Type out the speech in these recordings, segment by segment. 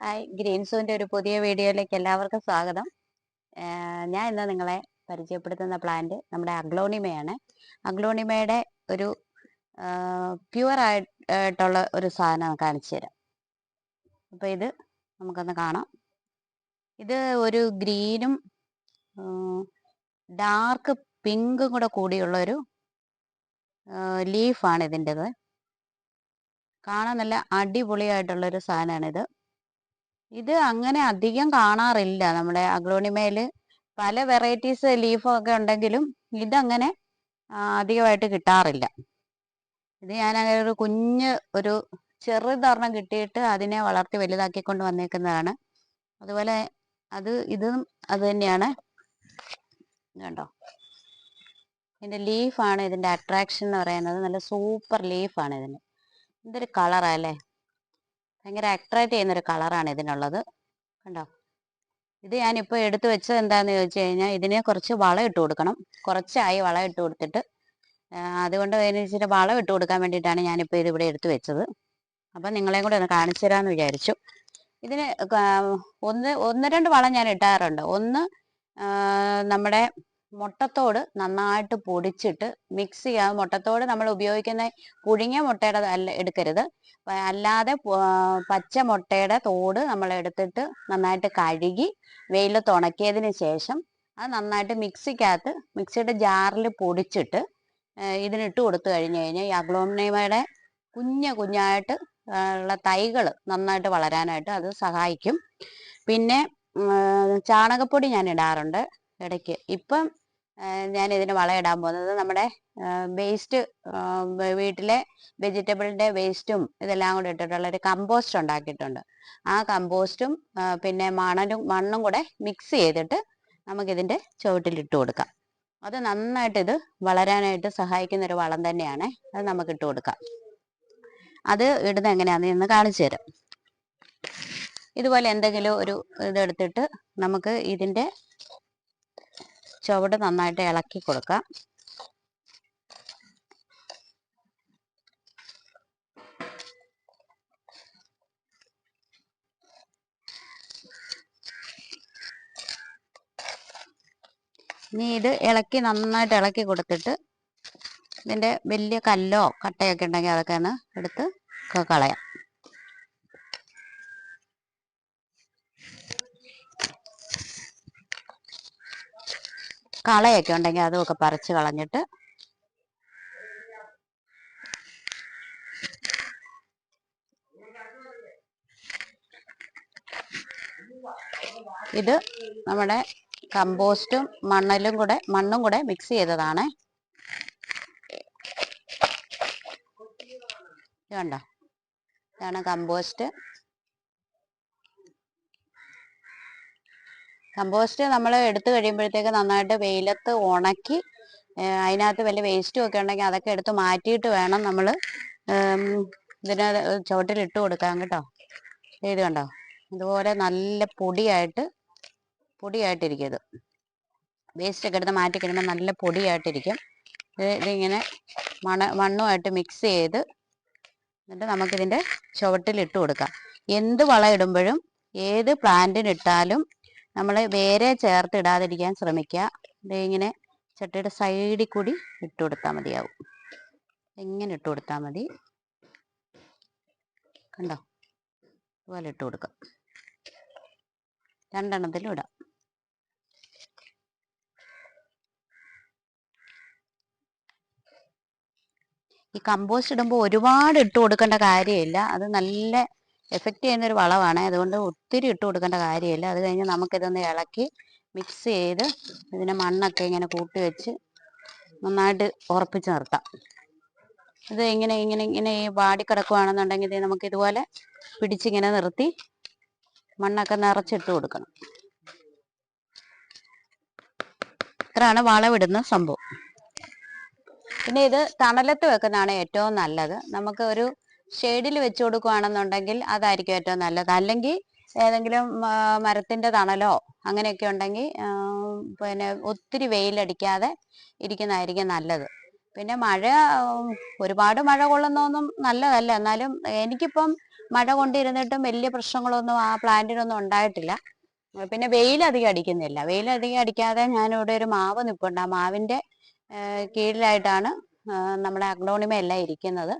Hi green സൂന്റെ ഒരു പുതിയ വീഡിയോയിലേക്ക് എല്ലാവർക്കും സ്വാഗതം. ഞാൻ ഇന്ന് നിങ്ങളെ പരിചയപ്പെടുത്തുന്ന പ്ലാന്റ് നമ്മുടെ അഗ്ലോണിമയാണ്. അഗ്ലോണിമയുടെ ഒരു പ്യുവർ ആയിട്ടുള്ള ഒരു സാധനം കാണിച്ചു തരാം. അപ്പോൾ ഇത് നമുക്കൊന്ന് കാണാം. ഇത് ഒരു ഗ്രീനും ഡാർക്ക് പിങ്കും കൂടെ കൂടിയുള്ള ഒരു ലീഫാണ് ഇതിന്റെത്. കാണാൻ നല്ല അടിപൊളിയായിട്ടുള്ളൊരു സാധനമാണിത്. ഇത് അങ്ങനെ അധികം കാണാറില്ല. നമ്മുടെ അഗ്ലോണിമയിൽ പല വെറൈറ്റീസ് ലീഫൊക്കെ ഉണ്ടെങ്കിലും ഇതങ്ങനെ അധികമായിട്ട് കിട്ടാറില്ല. ഇത് ഞാൻ അങ്ങനെ ഒരു കുഞ്ഞ് ഒരു ചെറുതൊരെണ്ണം കിട്ടിയിട്ട് അതിനെ വളർത്തി വലുതാക്കിക്കൊണ്ട് വന്നേക്കുന്നതാണ്. അതുപോലെ അത് ഇതും അത് തന്നെയാണ്. കണ്ടോ? ഇതിന്റെ ലീഫാണ് ഇതിന്റെ അട്രാക്ഷൻ എന്ന് പറയുന്നത്. നല്ല സൂപ്പർ ലീഫാണ് ഇതിന്. എന്തൊരു കളറാ അല്ലേ? ഭയങ്കര അട്രാക്റ്റ് ചെയ്യുന്ന ഒരു കളറാണ് ഇതിനുള്ളത്. കണ്ടോ? ഇത് ഞാനിപ്പോൾ എടുത്തു വെച്ചത് എന്താന്ന് ചോദിച്ചു കഴിഞ്ഞാൽ ഇതിന് കുറച്ച് വളം ഇട്ട് കൊടുക്കണം. കുറച്ചായി വളം ഇട്ട് കൊടുത്തിട്ട്. അതുകൊണ്ട് അതിന് ഇച്ചിരി വളം ഇട്ട് കൊടുക്കാൻ വേണ്ടിയിട്ടാണ് ഞാനിപ്പോൾ ഇത് ഇവിടെ എടുത്തു വെച്ചത്. അപ്പം നിങ്ങളെയും കൂടെ ഒന്ന് കാണിച്ചു തരാമെന്ന് വിചാരിച്ചു. ഇതിന് ഒന്ന് ഒന്ന് രണ്ട് വളം ഞാൻ ഇട്ടാറുണ്ട്. ഒന്ന് നമ്മുടെ മുട്ടത്തോട് നന്നായിട്ട് പൊടിച്ചിട്ട് മിക്സ് ചെയ്യുക മുട്ടത്തോട് നമ്മൾ ഉപയോഗിക്കുന്ന പുഴുങ്ങിയ മുട്ടയുടെ അല്ല എടുക്കരുത്. അല്ലാതെ പച്ച മുട്ടയുടെ തോട് നമ്മൾ എടുത്തിട്ട് നന്നായിട്ട് കഴുകി വെയിലത്ത് ഉണക്കിയതിന് ശേഷം അത് നന്നായിട്ട് മിക്സിക്കകത്ത് മിക്സിയുടെ ജാറിൽ പൊടിച്ചിട്ട് ഇതിനിട്ട് കൊടുത്തു കഴിഞ്ഞു കഴിഞ്ഞാൽ ഈ അഗ്ലോമിനയുടെ കുഞ്ഞ കുഞ്ഞായിട്ട് ഉള്ള തൈകൾ നന്നായിട്ട് വളരാനായിട്ട് അത് സഹായിക്കും. പിന്നെ ചാണകപ്പൊടി ഞാൻ ഇടാറുണ്ട് ഇടയ്ക്ക്. ഇപ്പം ഞാൻ ഇതിന് വളയിടാൻ പോകുന്നത്. നമ്മുടെ വേസ്റ്റ് വീട്ടിലെ വെജിറ്റബിളിന്റെ വേസ്റ്റും ഇതെല്ലാം കൂടെ ഇട്ടിട്ടുള്ള ഒരു കമ്പോസ്റ്റ് ഉണ്ടാക്കിയിട്ടുണ്ട്. ആ കമ്പോസ്റ്റും പിന്നെ മണലും മണ്ണും കൂടെ മിക്സ് ചെയ്തിട്ട് നമുക്കിതിന്റെ ചുവട്ടിൽ ഇട്ട് കൊടുക്കാം. അത് നന്നായിട്ട് ഇത് വളരാനായിട്ട് സഹായിക്കുന്ന ഒരു വളം തന്നെയാണ് അത് നമുക്ക് ഇട്ട് കൊടുക്കാം. അത് ഇടുന്നത് എങ്ങനെയാണെന്ന് ഇന്ന് കാണിച്ചു തരാം. ഇതുപോലെ എന്തെങ്കിലും ഒരു ഇതെടുത്തിട്ട് നമുക്ക് ഇതിന്റെ ചുവട് നന്നായിട്ട് ഇളക്കി കൊടുക്കാം. ഇനി ഇത് ഇളക്കി നന്നായിട്ട് ഇളക്കി കൊടുത്തിട്ട് ഇതിന്റെ വലിയ കല്ലോ കട്ടയൊക്കെ ഉണ്ടെങ്കിൽ അതൊക്കെ ഒന്ന് എടുത്ത് കളയാം. കളയൊക്കെ ഉണ്ടെങ്കിൽ അതുമൊക്കെ പറിച്ച് കളഞ്ഞിട്ട് ഇത് നമ്മുടെ കമ്പോസ്റ്റും മണ്ണലും കൂടെ മണ്ണും കൂടെ മിക്സ് ചെയ്തതാണ്. കണ്ടോ ഇതാണ് കമ്പോസ്റ്റ്. കമ്പോസ്റ്റ് നമ്മൾ എടുത്തു കഴിയുമ്പോഴത്തേക്ക് നന്നായിട്ട് വെയിലത്ത് ഉണക്കി അതിനകത്ത് വല്ല വേസ്റ്റും ഒക്കെ ഉണ്ടെങ്കിൽ അതൊക്കെ എടുത്ത് മാറ്റിയിട്ട് വേണം നമ്മൾ ഇതിന് ചുവട്ടിൽ ഇട്ട് കൊടുക്കാൻ കേട്ടോ. ഇത് കണ്ടോ? ഇതുപോലെ നല്ല പൊടിയായിട്ട് പൊടിയായിട്ടിരിക്കും ഇത് വേസ്റ്റ് ഒക്കെ എടുത്ത് മാറ്റി കഴിയുമ്പോൾ നല്ല പൊടിയായിട്ടിരിക്കും. ഇത് ഇതിങ്ങനെ മണ മണ്ണുമായിട്ട് മിക്സ് ചെയ്ത് എന്നിട്ട് നമുക്കിതിന്റെ ചുവട്ടിൽ ഇട്ട് കൊടുക്കാം. എന്ത് വളം ഇടുമ്പോഴും ഏത് പ്ലാന്റിന് ഇട്ടാലും നമ്മൾ വേറെ ചേർത്ത് ഇടാതിരിക്കാൻ ശ്രമിക്കുക ഇങ്ങനെ ചട്ടിയുടെ സൈഡിൽ കൂടി ഇട്ട് കൊടുത്താൽ മതിയാവും. ഇങ്ങനെ ഇട്ട് കൊടുത്താൽ മതി. കണ്ടോ? ഇതുപോലെ ഇട്ട് കൊടുക്കാം. രണ്ടെണ്ണത്തിലും ഇടാം. ഈ കമ്പോസ്റ്റ് ഇടുമ്പോൾ ഒരുപാട് ഇട്ട് കൊടുക്കേണ്ട കാര്യമില്ല. അത് നല്ല എഫക്റ്റ് ചെയ്യുന്ന ഒരു വളമാണ് അതുകൊണ്ട് ഒത്തിരി ഇട്ട് കൊടുക്കേണ്ട കാര്യമില്ല. അത് കഴിഞ്ഞ് നമുക്കിതൊന്ന് ഇളക്കി മിക്സ് ചെയ്ത് ഇതിനെ മണ്ണൊക്കെ ഇങ്ങനെ കൂട്ടി വെച്ച് നന്നായിട്ട് ഉറപ്പിച്ച് നിർത്താം. ഇത് ഇങ്ങനെ ഇങ്ങനെ ഇങ്ങനെ ഈ വാടി കിടക്കുവാണെന്നുണ്ടെങ്കിൽ ഇത് നമുക്ക് ഇതുപോലെ പിടിച്ചിങ്ങനെ നിർത്തി മണ്ണൊക്കെ നിറച്ചിട്ട് കൊടുക്കണം. ഇത്രയാണ് വളമിടുന്ന സംഭവം. പിന്നെ ഇത് തണലത്ത് വെക്കുന്നതാണ് ഏറ്റവും നല്ലത്. നമുക്ക് ഒരു ഷെയ്ഡിൽ വെച്ച് കൊടുക്കുകയാണെന്നുണ്ടെങ്കിൽ അതായിരിക്കും ഏറ്റവും നല്ലത്. അല്ലെങ്കിൽ ഏതെങ്കിലും മരത്തിന്റെ തണലോ അങ്ങനെയൊക്കെ ഉണ്ടെങ്കിൽ പിന്നെ ഒത്തിരി വെയിലടിക്കാതെ ഇരിക്കുന്നതായിരിക്കും നല്ലത്. പിന്നെ മഴ ഒരുപാട് മഴ കൊള്ളുന്നൊന്നും നല്ലതല്ല. എന്നാലും എനിക്കിപ്പം മഴ കൊണ്ടിരുന്നിട്ടും വലിയ പ്രശ്നങ്ങളൊന്നും ആ പ്ലാന്റിനൊന്നും ഉണ്ടായിട്ടില്ല. പിന്നെ വെയിൽ അധികം അടിക്കുന്നില്ല. വെയിൽ അധികം അടിക്കാതെ ഞാനിവിടെ ഒരു മാവ് നിൽപ്പുണ്ട് ആ മാവിന്റെ കീഴിലായിട്ടാണ് നമ്മുടെ അഗ്നോണിമ എല്ലാം ഇരിക്കുന്നത്.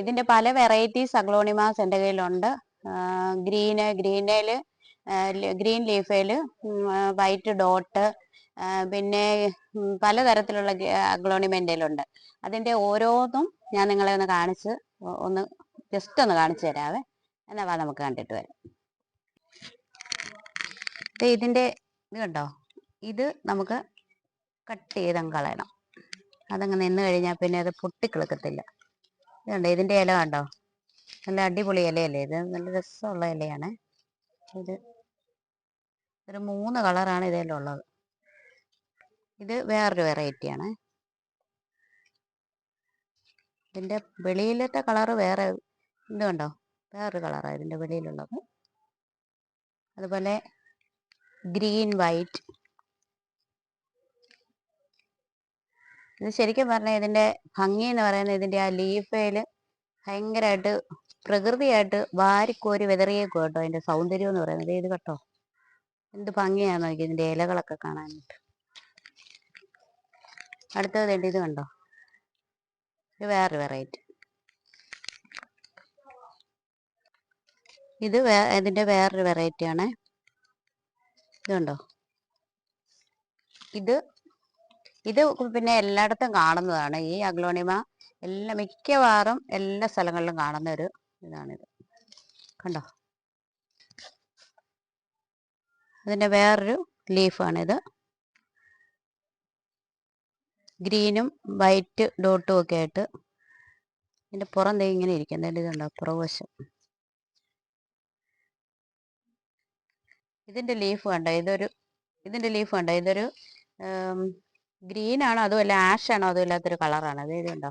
ഇതിന്റെ പല വെറൈറ്റീസ് അഗ്ലോണിമാസ് എന്റെ കയ്യിലുണ്ട്. ഗ്രീന് ഗ്രീനേൽ ഗ്രീൻ ലീഫേൽ വൈറ്റ് ഡോട്ട് പിന്നെ പലതരത്തിലുള്ള അഗ്ലോണിമ എന്റെ കയ്യിലുണ്ട്. അതിന്റെ ഓരോന്നും ഞാൻ നിങ്ങളെ ഒന്ന് കാണിച്ച് ഒന്ന് ജസ്റ്റ് ഒന്ന് കാണിച്ചു തരാവേ. എന്നാ വാ നമുക്ക് കണ്ടിട്ട് വരാം. ഇതിന്റെ ഇത് കണ്ടോ? ഇത് നമുക്ക് കട്ട് ചെയ്തങ്ങ് കളയണം. അതങ്ങ് നിന്ന് കഴിഞ്ഞാൽ പിന്നെ അത് പൊട്ടിക്കിളുക്കത്തില്ല. ഇത് ഇതിന്റെ ഇല കണ്ടോ? നല്ല അടിപൊളി ഇലയല്ലേ ഇത്? നല്ല രസമുള്ള ഇലയാണ്. ഇത് ഒരു മൂന്ന് കളറാണ് ഇതിലുള്ളത് ഇത് വേറൊരു വെറൈറ്റിയാണ് ഇതിന്റെ വെളിയിലത്തെ കളറ് വേറെ ഇത് കണ്ടോ? വേറൊരു കളറാണ് ഇതിന്റെ വെളിയിലുള്ളത്. അതുപോലെ ഗ്രീൻ വൈറ്റ് ഇത് ശരിക്കും പറഞ്ഞാൽ ഇതിന്റെ ഭംഗി എന്ന് പറയുന്നത് ഇതിന്റെ ആ ലീഫയിൽ ഭയങ്കരമായിട്ട് പ്രകൃതിയായിട്ട് വാരിക്കോരി വിതറിയേക്കും കേട്ടോ അതിന്റെ സൗന്ദര്യം എന്ന് പറയുന്നത് ഇത് കേട്ടോ. എന്ത് ഭംഗിയാണ് നോക്കി ഇതിന്റെ ഇലകളൊക്കെ കാണാനായിട്ട്. അടുത്തത് ഇത് കണ്ടോ? ഇത് വേറൊരു വെറൈറ്റി. ഇത് വേ ഇതിന്റെ വേറൊരു വെറൈറ്റിയാണ്. ഇതുണ്ടോ ഇത് ഇത് പിന്നെ എല്ലായിടത്തും കാണുന്നതാണ്. ഈ അഗ്ലോണിമ എല്ലാ മിക്കവാറും എല്ലാ സ്ഥലങ്ങളിലും കാണുന്ന ഒരു ഇതാണിത്. കണ്ടോ? ഇതിന്റെ വേറൊരു ലീഫാണിത്. ഗ്രീനും വൈറ്റ് ഡോട്ടും ഒക്കെ ആയിട്ട് ഇതിന്റെ പുറം തേ ഇങ്ങനെ ഇരിക്കുന്നത് ഇതുണ്ടോ? പുറകുവശം. ഇതിന്റെ ലീഫ് കണ്ടോ? ഇതൊരു ഇതിന്റെ ലീഫ് കണ്ടോ? ഇതൊരു ഗ്രീൻ ആണോ അല്ല ആഷ് ആണോ അതും ഇല്ലാത്തൊരു കളറാണ് അത് ഇതുണ്ടോ?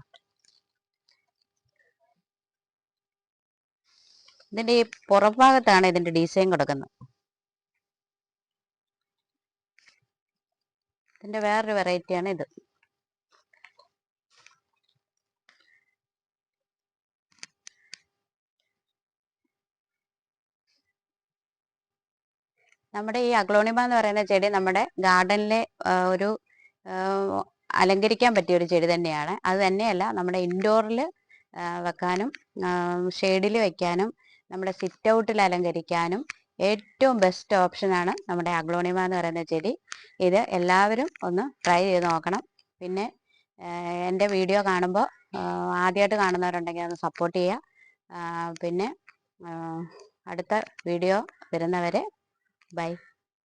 ഇതിന്റെ ഈ പുറഭാഗത്താണ് ഇതിന്റെ ഡിസൈൻ കൊടുക്കുന്നത്. ഇതിന്റെ വേറൊരു വെറൈറ്റിയാണ് ഇത്. നമ്മുടെ ഈ അഗ്ലോണിമ എന്ന് പറയുന്ന ചെടി നമ്മുടെ ഗാർഡനിലെ ഒരു അലങ്കരിക്കാൻ പറ്റിയ ഒരു ചെടി തന്നെയാണ്. അത് തന്നെയല്ല നമ്മുടെ ഇൻഡോറിൽ വെക്കാനും ഷെയ്ഡിൽ വെക്കാനും നമ്മുടെ സിറ്റ് ഔട്ടിൽ അലങ്കരിക്കാനും ഏറ്റവും ബെസ്റ്റ് ഓപ്ഷനാണ് നമ്മുടെ അഗ്ലോണിമ എന്ന് പറയുന്ന ചെടി. ഇത് എല്ലാവരും ഒന്ന് ട്രൈ ചെയ്ത് നോക്കണം. പിന്നെ എന്റെ വീഡിയോ കാണുമ്പോൾ ആദ്യമായിട്ട് കാണുന്നവരുണ്ടെങ്കിൽ ഒന്ന് സപ്പോർട്ട് ചെയ്യുക. പിന്നെ അടുത്ത വീഡിയോ വരുന്നവരെ ബൈ.